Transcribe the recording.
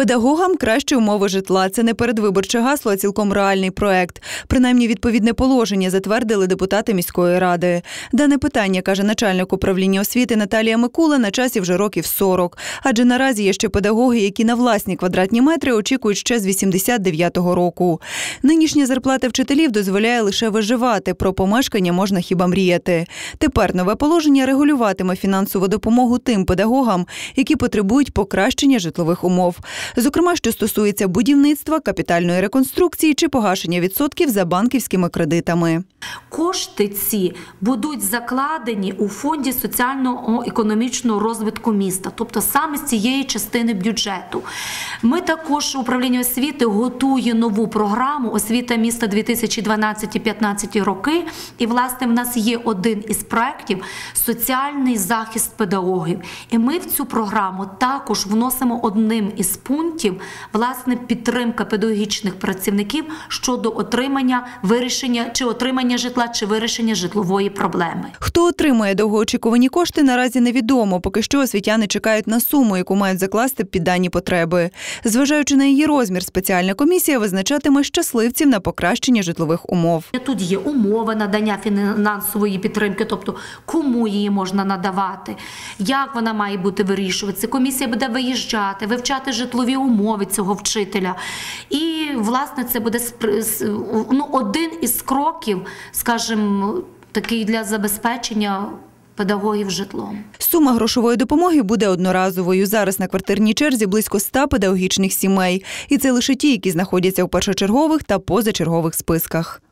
Педагогам кращі умови житла. Це не передвиборче гасло, а цілком реальний проект. Принаймні, відповідне положення затвердили депутати міської ради. Дане питання каже начальник управління освіти Наталія Микула на часі вже років 40. Адже наразі є ще педагоги, які на власні квадратні метри очікують ще з 89-го року. Нинішня зарплата вчителів дозволяє лише виживати. Про помешкання можна хіба мріяти. Тепер нове положення регулюватиме фінансову допомогу тим педагогам, які потребують покращення житлових умов. Зокрема, що стосується будівництва, капітальної реконструкції чи погашення відсотків за банківськими кредитами. Кошти ці будуть закладені у фонді соціально-економічного розвитку міста, тобто саме з цієї частини бюджету. Ми також управління освіти готує нову програму освіта міста 2012-2015 роки. І власне в нас є один із проєктів соціальний захист педагогів. І ми в цю програму також вносимо одним із пунктів власне підтримка педагогічних працівників щодо отримання вирішення чи отримання житла, чи вирішення житлової проблеми. Хто отримує довгоочікувані кошти, наразі невідомо. Поки що освітяни чекають на суму, яку мають закласти під дані потреби. Зважаючи на її розмір, спеціальна комісія визначатиме щасливців на покращення житлових умов. Тут є умови надання фінансової підтримки, тобто кому її можна надавати, як вона має бути вирішуватися. Комісія буде виїжджати, вивчати житлові умови цього вчителя. І, власне, це буде ну, один із кроків, скажімо, такий для забезпечення. Педагогів житлом сума грошової допомоги буде одноразовою. Зараз на квартирній черзі близько ста педагогічних сімей, і це лише ті, які знаходяться у першочергових та позачергових списках.